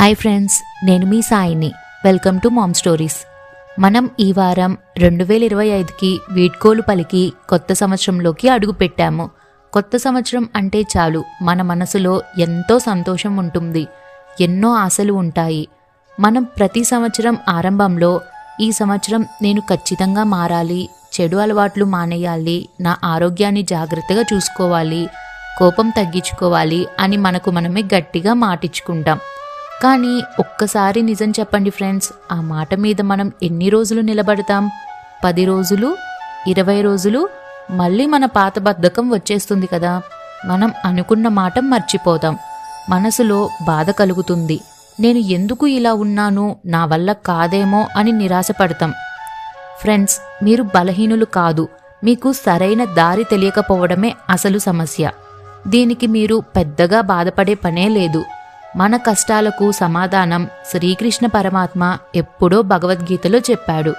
Hi friends నేను మీ సాయిని. Welcome to mom stories. మనం ఈ వారం రెండు వేల ఇరవై ఐదుకి వీడ్కోలు పలికి కొత్త సంవత్సరంలోకి అడుగు పెట్టాము. కొత్త సంవత్సరం అంటే చాలు మన మనసులో ఎంతో సంతోషం ఉంటుంది ఎన్నో ఆశలు ఉంటాయి. మనం ప్రతి సంవత్సరం ఆరంభంలో ఈ సంవత్సరం నేను ఖచ్చితంగా మారాలి చెడు అలవాట్లు మానేయాలి నా ఆరోగ్యాన్ని జాగ్రత్తగా చూసుకోవాలి కోపం తగ్గించుకోవాలి అని మనకు మనమే గట్టిగా మాటిచ్చుకుంటాం. కానీ ఒక్కసారి నిజం చెప్పండి ఫ్రెండ్స్ ఆ మాట మీద మనం ఎన్ని రోజులు నిలబడతాం? పది రోజులు? ఇరవై రోజులు? మళ్ళీ మన పాత బద్ధకం వచ్చేస్తుంది కదా. మనం అనుకున్న మాట మర్చిపోతాం. మనసులో బాధ కలుగుతుంది. నేను ఎందుకు ఇలా ఉన్నాను? నా వల్ల కాదేమో అని నిరాశపడతాం. ఫ్రెండ్స్ మీరు బలహీనులు కాదు. మీకు సరైన దారి తెలియకపోవడమే అసలు సమస్య. దీనికి మీరు పెద్దగా బాధపడే పనే లేదు. మన కష్టాలకు సమాధానం శ్రీకృష్ణ పరమాత్మ ఎప్పుడో భగవద్గీతలో చెప్పాడు.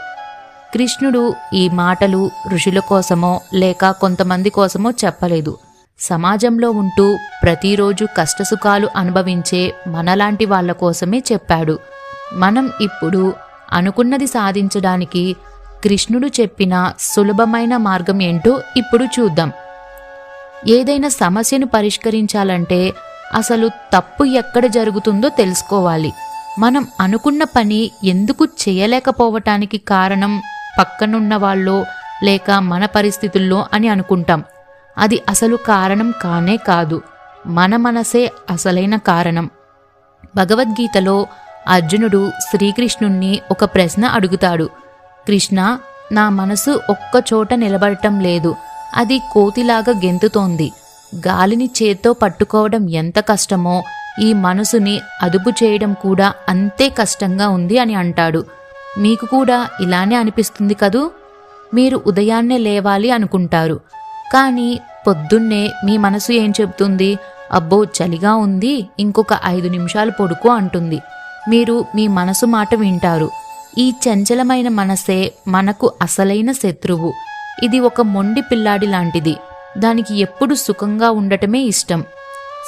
కృష్ణుడు ఈ మాటలు ఋషుల కోసమో లేక కొంతమంది కోసమో చెప్పలేదు. సమాజంలో ఉంటూ ప్రతిరోజు కష్టసుఖాలు అనుభవించే మనలాంటి వాళ్ళ కోసమే చెప్పాడు. మనం ఇప్పుడు అనుకున్నది సాధించడానికి కృష్ణుడు చెప్పిన సులభమైన మార్గం ఏంటో ఇప్పుడు చూద్దాం. ఏదైనా సమస్యను పరిష్కరించాలంటే అసలు తప్పు ఎక్కడ జరుగుతుందో తెలుసుకోవాలి. మనం అనుకున్న పని ఎందుకు చేయలేకపోవటానికి కారణం పక్కనున్న వాళ్ళో లేక మన పరిస్థితుల్లో అని అనుకుంటాం. అది అసలు కారణం కానే కాదు. మన మనసే అసలైన కారణం. భగవద్గీతలో అర్జునుడు శ్రీకృష్ణుణ్ణి ఒక ప్రశ్న అడుగుతాడు. కృష్ణ నా మనసు ఒక్క చోట నిలబడటం లేదు. అది కోతిలాగా గెంతుతోంది. గాలిని చేత్తో పట్టుకోవడం ఎంత కష్టమో ఈ మనసుని అదుపు చేయడం కూడా అంతే కష్టంగా ఉంది అని అంటాడు. మీకు కూడా ఇలానే అనిపిస్తుంది కదూ? మీరు ఉదయాన్నే లేవాలి అనుకుంటారు. కానీ పొద్దున్నే మీ మనసు ఏం చెబుతుంది? అబ్బో చలిగా ఉంది ఇంకొక ఐదు నిమిషాలు పొడుకో అంటుంది. మీరు మీ మనసు మాట వింటారు. ఈ చంచలమైన మనసే మనకు అసలైన శత్రువు. ఇది ఒక మొండి పిల్లాడి లాంటిది. దానికి ఎప్పుడు సుఖంగా ఉండటమే ఇష్టం.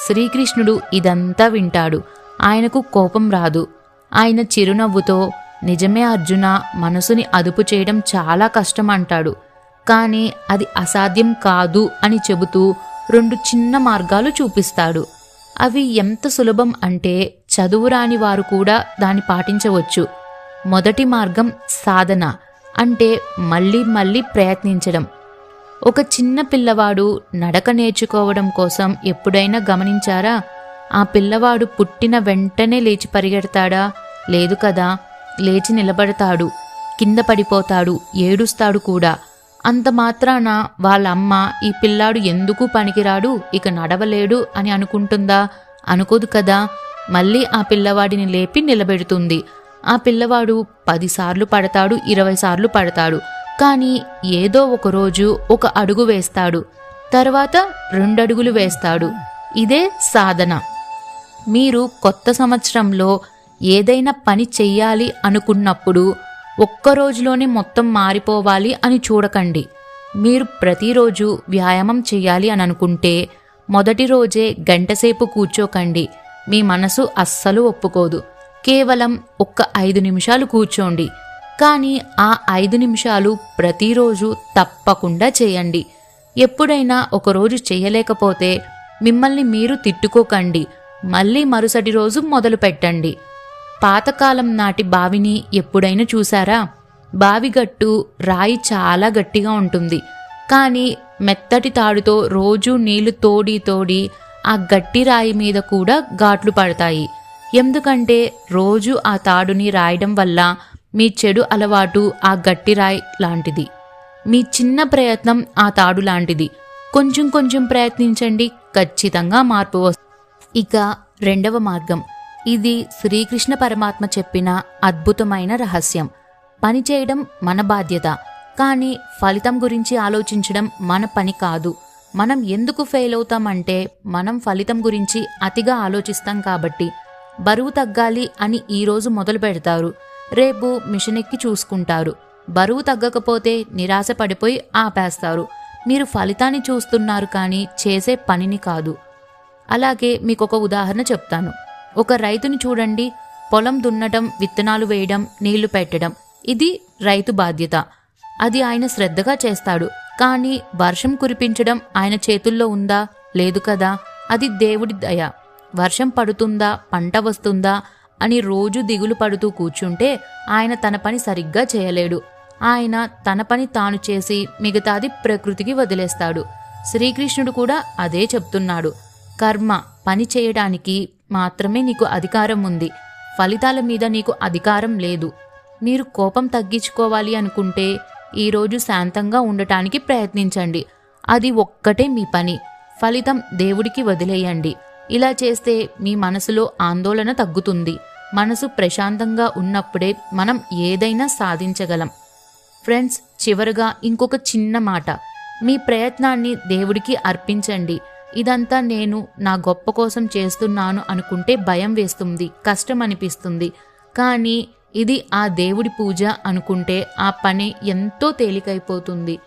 శ్రీకృష్ణుడు ఇదంతా వింటాడు. ఆయనకు కోపం రాదు. ఆయన చిరునవ్వుతో నిజమే అర్జున మనసుని అదుపు చేయడం చాలా కష్టం అంటాడు. కానీ అది అసాధ్యం కాదు అని చెబుతూ రెండు చిన్న మార్గాలు చూపిస్తాడు. అవి ఎంత సులభం అంటే చదువు రాని వారు కూడా దాన్ని పాటించవచ్చు. మొదటి మార్గం సాధన అంటే మళ్ళీ మళ్ళీ ప్రయత్నించడం. ఒక చిన్న పిల్లవాడు నడక నేర్చుకోవడం కోసం ఎప్పుడైనా గమనించారా? ఆ పిల్లవాడు పుట్టిన వెంటనే లేచి పరిగెడతాడా? లేదు కదా లేచి నిలబడతాడు కింద పడిపోతాడు ఏడుస్తాడు కూడా. అంత మాత్రాన వాళ్ళ అమ్మ ఈ పిల్లాడు ఎందుకు పనికిరాడు? ఇక నడవలేడు అని అనుకుంటుందా? అనుకోదు కదా. మళ్ళీ ఆ పిల్లవాడిని లేపి నిలబెడుతుంది. ఆ పిల్లవాడు పదిసార్లు పడతాడు ఇరవై సార్లు పడతాడు. కానీ ఏదో ఒక రోజు ఒక అడుగు వేస్తాడు. తర్వాత రెండడుగులు వేస్తాడు. ఇదే సాధన. మీరు కొత్త సంవత్సరంలో ఏదైనా పని చెయ్యాలి అనుకున్నప్పుడు ఒక్కరోజులోనే మొత్తం మారిపోవాలి అని చూడకండి. మీరు ప్రతిరోజు వ్యాయామం చేయాలి అని అనుకుంటే మొదటి రోజే గంటసేపు కూర్చోకండి. మీ మనసు అస్సలు ఒప్పుకోదు. కేవలం ఒక్క ఐదు నిమిషాలు కూర్చోండి. కానీ ఆ ఐదు నిమిషాలు ప్రతిరోజు తప్పకుండా చేయండి. ఎప్పుడైనా ఒకరోజు చేయలేకపోతే మిమ్మల్ని మీరు తిట్టుకోకండి. మళ్ళీ మరుసటి రోజు మొదలు పెట్టండి. పాతకాలం నాటి బావిని ఎప్పుడైనా చూసారా బావిగట్టు రాయి చాలా గట్టిగా ఉంటుంది. కానీ మెత్తటి తాడుతో రోజు నీళ్ళు తోడి తోడి ఆ గట్టి రాయి మీద కూడా ఘాట్లు పడతాయి. ఎందుకంటే రోజు ఆ తాడుని రాయడం వల్ల మీ చెడు అలవాటు ఆ గట్టిరాయి లాంటిది. మీ చిన్న ప్రయత్నం ఆ తాడు లాంటిది. కొంచెం కొంచెం ప్రయత్నించండి ఖచ్చితంగా మార్పు వస్తుంది ఇక రెండవ మార్గం. ఇది శ్రీకృష్ణ పరమాత్మ చెప్పిన అద్భుతమైన రహస్యం. పని చేయడం మన బాధ్యత. కానీ ఫలితం గురించి ఆలోచించడం మన పని కాదు. మనం ఎందుకు ఫెయిల్ అవుతామంటే మనం ఫలితం గురించి అతిగా ఆలోచిస్తాం కాబట్టి. బరువు తగ్గాలి అని ఈరోజు మొదలు పెడతారు రేపు మిషన్ ఎక్కి చూసుకుంటారు. బరువు తగ్గకపోతే నిరాశ పడిపోయి ఆపేస్తారు. మీరు ఫలితాన్ని చూస్తున్నారు కానీ చేసే పనిని కాదు. అలాగే మీకు ఒక ఉదాహరణ చెప్తాను. ఒక రైతుని చూడండి. పొలం దున్నటం విత్తనాలు వేయడం నీళ్ళు పెట్టడం. ఇది రైతు బాధ్యత. అది ఆయన శ్రద్ధగా చేస్తాడు. కానీ వర్షం కురిపించడం ఆయన చేతుల్లో ఉందా? లేదు కదా. అది దేవుడి దయ. వర్షం పడుతుందా? పంట వస్తుందా? అని రోజు దిగులు పడుతూ కూర్చుంటే ఆయన తన పని సరిగ్గా చేయలేడు. ఆయన తన పని తాను చేసి మిగతాది ప్రకృతికి వదిలేస్తాడు. శ్రీకృష్ణుడు కూడా అదే చెప్తున్నాడు. కర్మ పని చేయడానికి మాత్రమే నీకు అధికారం ఉంది. ఫలితాల మీద నీకు అధికారం లేదు. మీరు కోపం తగ్గించుకోవాలి అనుకుంటే ఈరోజు శాంతంగా ఉండటానికి ప్రయత్నించండి. అది ఒక్కటే మీ పని. ఫలితం దేవుడికి వదిలేయండి. ఇలా చేస్తే మీ మనసులో ఆందోళన తగ్గుతుంది. మనసు ప్రశాంతంగా ఉన్నప్పుడే మనం ఏదైనా సాధించగలం. ఫ్రెండ్స్ చివరగా ఇంకొక చిన్న మాట. మీ ప్రయత్నాన్ని దేవుడికి అర్పించండి. ఇదంతా నేను నా గొప్ప కోసం చేస్తున్నాను అనుకుంటే భయం వేస్తుంది కష్టం అనిపిస్తుంది. కానీ ఇది ఆ దేవుడి పూజ అనుకుంటే ఆ పని ఎంతో తేలికైపోతుంది.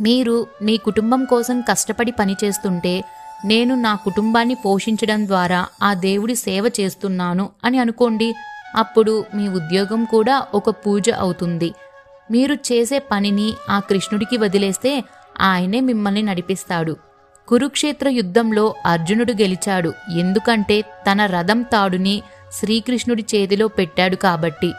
మీరు మీ కుటుంబం కోసం కష్టపడి పనిచేస్తుంటే నేను నా కుటుంబాన్ని పోషించడం ద్వారా ఆ దేవుడి సేవ చేస్తున్నాను అని అనుకోండి అప్పుడు మీ ఉద్యోగం కూడా ఒక పూజ అవుతుంది. మీరు చేసే పనిని ఆ కృష్ణుడికి వదిలేస్తే ఆయనే మిమ్మల్ని నడిపిస్తాడు. కురుక్షేత్ర యుద్ధంలో అర్జునుడు గెలిచాడు. ఎందుకంటే తన రథం తాడుని శ్రీకృష్ణుడి చేతిలో పెట్టాడు కాబట్టి.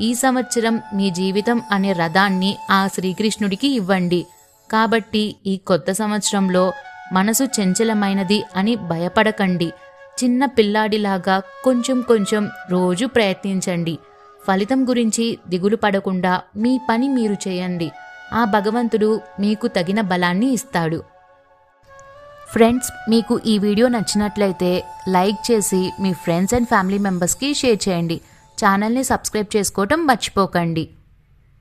ఈ సంవత్సరం మీ జీవితం అనే రథాన్ని ఆ శ్రీకృష్ణుడికి ఇవ్వండి. కాబట్టి ఈ కొత్త సంవత్సరంలో మనసు చంచలమైనది అని భయపడకండి. చిన్న పిల్లాడిలాగా కొంచెం కొంచెం రోజు ప్రయత్నించండి. ఫలితం గురించి దిగులు పడకుండా మీ పని మీరు చేయండి. ఆ భగవంతుడు మీకు తగిన బలాన్ని ఇస్తాడు. ఫ్రెండ్స్ మీకు ఈ వీడియో నచ్చినట్లయితే లైక్ చేసి మీ ఫ్రెండ్స్ అండ్ ఫ్యామిలీ మెంబర్స్కి షేర్ చేయండి. ఛానల్ని సబ్స్క్రైబ్ చేసుకోవటం మర్చిపోకండి.